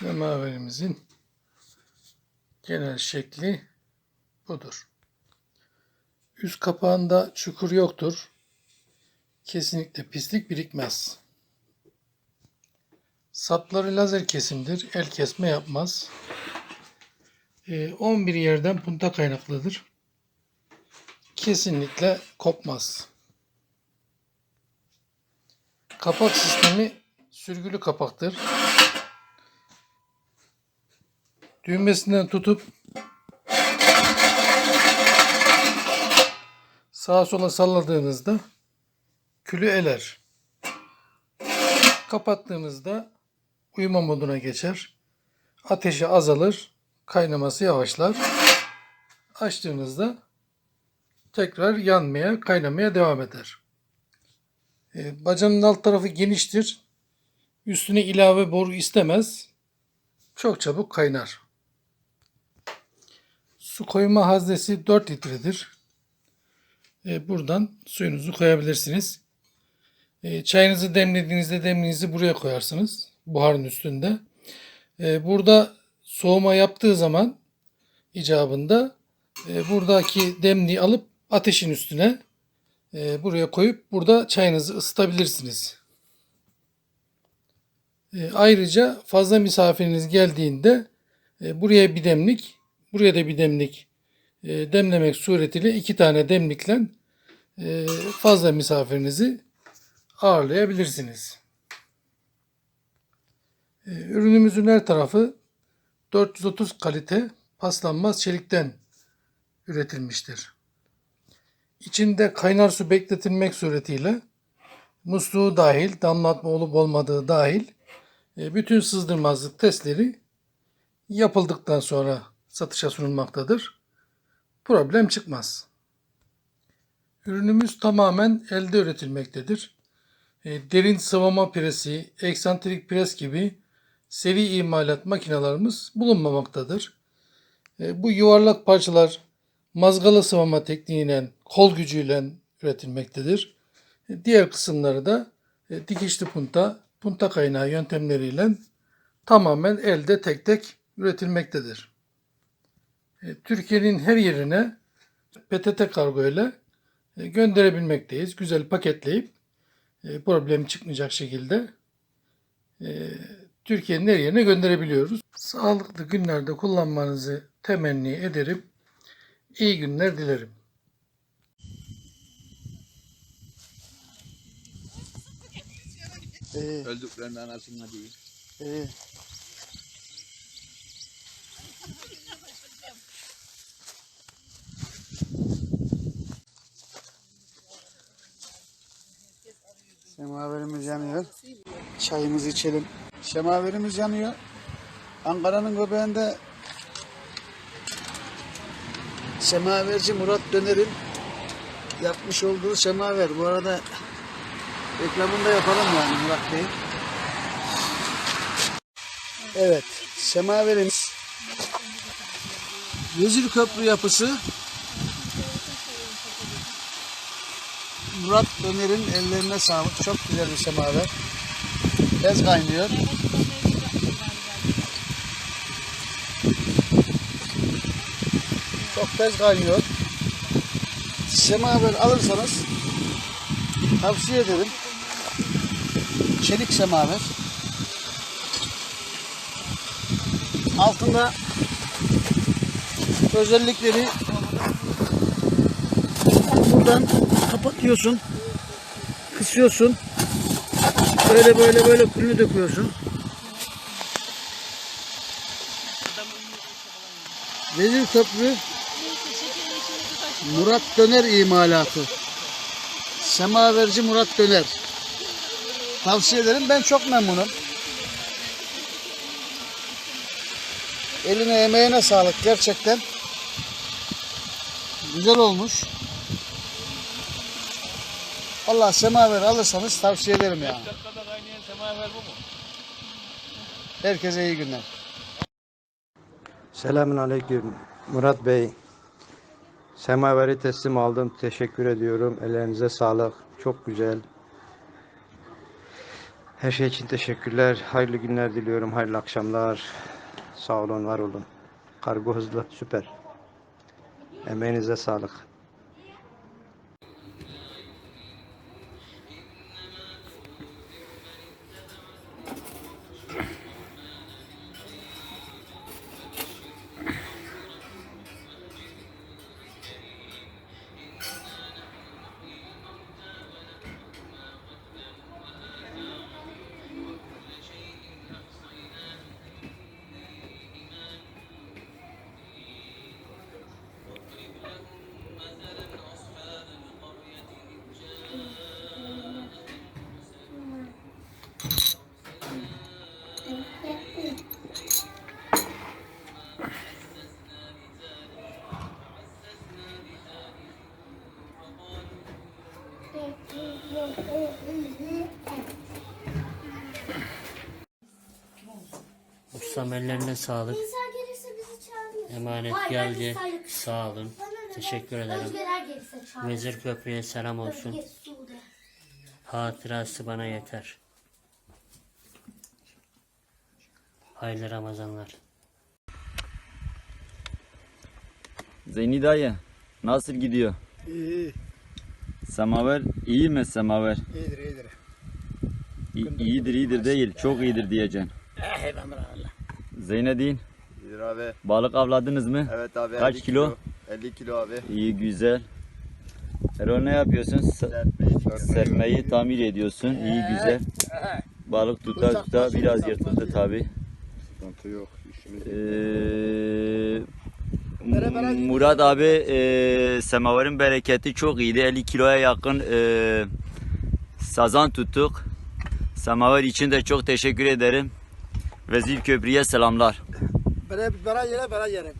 Semaverimizin genel şekli budur. Üst kapağında çukur yoktur. Kesinlikle pislik birikmez. Sapları lazer kesimdir. El kesme yapmaz. Ee, 11 yerden punta kaynaklıdır. Kesinlikle kopmaz. Kapak sistemi sürgülü kapaktır. Düğmesinden tutup sağa sola salladığınızda külü eler. Kapattığınızda uyuma moduna geçer. Ateşi azalır, kaynaması yavaşlar. Açtığınızda tekrar yanmaya, kaynamaya devam eder. E, bacanın alt tarafı geniştir. Üstüne ilave boru istemez. Çok çabuk kaynar. Su koyma haznesi 4 litredir. E, buradan suyunuzu koyabilirsiniz. E, çayınızı demlediğinizde demliğinizi buraya koyarsınız. Buharın üstünde. E, burada soğuma yaptığı zaman icabında e, buradaki demliği alıp ateşin üstüne e, buraya koyup burada çayınızı ısıtabilirsiniz. E, ayrıca fazla misafiriniz geldiğinde e, buraya bir demlik, buraya da bir demlik e, demlemek suretiyle iki tane demlikle e, fazla misafirinizi ağırlayabilirsiniz. E, ürünümüzün her tarafı 430 kalite paslanmaz çelikten üretilmiştir. İçinde kaynar su bekletilmek suretiyle musluğu dahil, damlatma olup olmadığı dahil e, bütün sızdırmazlık testleri yapıldıktan sonra satışa sunulmaktadır. Problem çıkmaz. Ürünümüz tamamen elde üretilmektedir. E, Derin sıvama presi, eksantrik pres gibi seri imalat makinalarımız bulunmamaktadır. E, Bu yuvarlak parçalar mazgala sıvama tekniğiyle, kol gücüyle üretilmektedir. E, Diğer kısımları da dikişli punta, punta kaynağı yöntemleriyle tamamen elde tek tek üretilmektedir. E, Türkiye'nin her yerine PTT kargo ile gönderebilmekteyiz. Güzel paketleyip e, problem çıkmayacak şekilde e, Türkiye'nin her yerine gönderebiliyoruz. Sağlıklı günlerde kullanmanızı temenni ederim. İyi günler dilerim. Ee, Öldüklerinin anasına değil. ee. Semaverimiz yanıyor. Çayımızı içelim. Semaverimiz yanıyor. Ankara'nın göbeğinde Semaverci Murat Döner'in yapmış olduğu semaver. Bu arada reklamını da yapalım yani Murat Bey'in. Evet, semaverimiz Vezir Köprü yapısı Murat Döner'in ellerine sağlık. Çok güzel bir semaver. Tez kaynıyor. Çok tez kaynıyor. Semaver alırsanız tavsiye ederim. Çelik semaver. Altında özellikleri buradan kapatıyorsun. Kısıyorsun. Böyle böyle böyle külünü döküyorsun. Vezir Köprü Murat Döner imalatı. Semaverci Murat Döner. Tavsiye ederim. Ben çok memnunum. Eline emeğine sağlık gerçekten. Güzel olmuş. Vallahi semaver alırsanız tavsiye ederim yani. Dakikada kaynayan semaver bu mu? Herkese iyi günler. Selamun Aleyküm Murat Bey. Semaveri teslim aldım. Teşekkür ediyorum. Ellerinize sağlık. Çok güzel. Her şey için teşekkürler. Hayırlı günler diliyorum. Hayırlı akşamlar. Sağ olun, var olun. Kargo hızlı, süper. Emeğinize sağlık. Ustam ellerine sağlık. Emanet Vay, geldi. Sağ olun. Teşekkür ederim. Vezir Köprü'ye selam olsun. Hatırası bana yeter. Hayırlı Ramazanlar. Zeyni dayı nasıl gidiyor? İyi, Semaver iyi mi semaver? iyidir, iyidir. İ- iyidir iyidir değil çok iyidir diyeceksin. Zeynedin İyidir abi. balık avladınız mı? Evet abi. Kaç 50 kilo? 50 kilo abi. İyi güzel. Erol ne yapıyorsun? S- Serpmeyi sermeyi tamir ediyorsun. İyi güzel. Balık tuta tuta biraz yırtıldı tabi. Sıkıntı yok. İşimiz Murat abi e, semaverin bereketi çok iyiydi. 50 kiloya yakın e, sazan tuttuk. Semaver için de çok teşekkür ederim. Vezir Köprü'ye selamlar. Bana yere, bana yere.